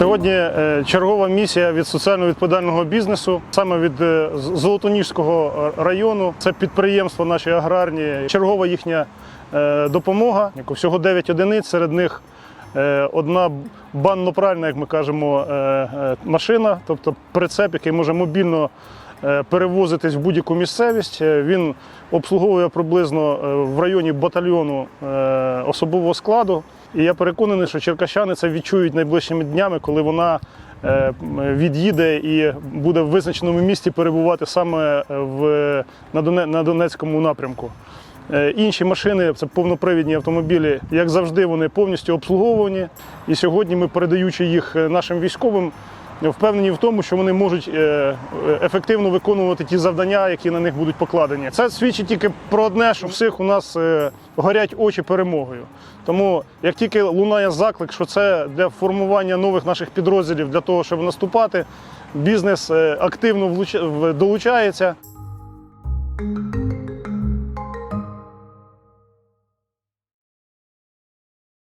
Сьогодні е, чергова місія від соціально відповідального бізнесу, саме від е, Золотоніжського району. Це підприємства наші аграрні. Чергова їхня е, допомога. Всього 9 одиниць, серед них одна банно-пральна, як ми кажемо, машина, тобто прицеп, який може мобільно перевозитись в будь-яку місцевість. Він обслуговує приблизно в районі батальйону особового складу. І я переконаний, що черкащани це відчують найближчими днями, коли вона е, від'їде і буде в визначеному місті перебувати саме в, на, Доне, на Донецькому напрямку. Е, Інші машини це повнопривідні автомобілі, як завжди, вони повністю обслуговувані. І сьогодні ми, передаючи їх е, нашим військовим, впевнені в тому, що вони можуть е, е, ефективно виконувати ті завдання, які на них будуть покладені. Це свідчить тільки про одне, що всіх у нас е, горять очі перемогою. Тому як тільки лунає заклик, що це для формування нових наших підрозділів для того, щоб наступати, бізнес активно долучається.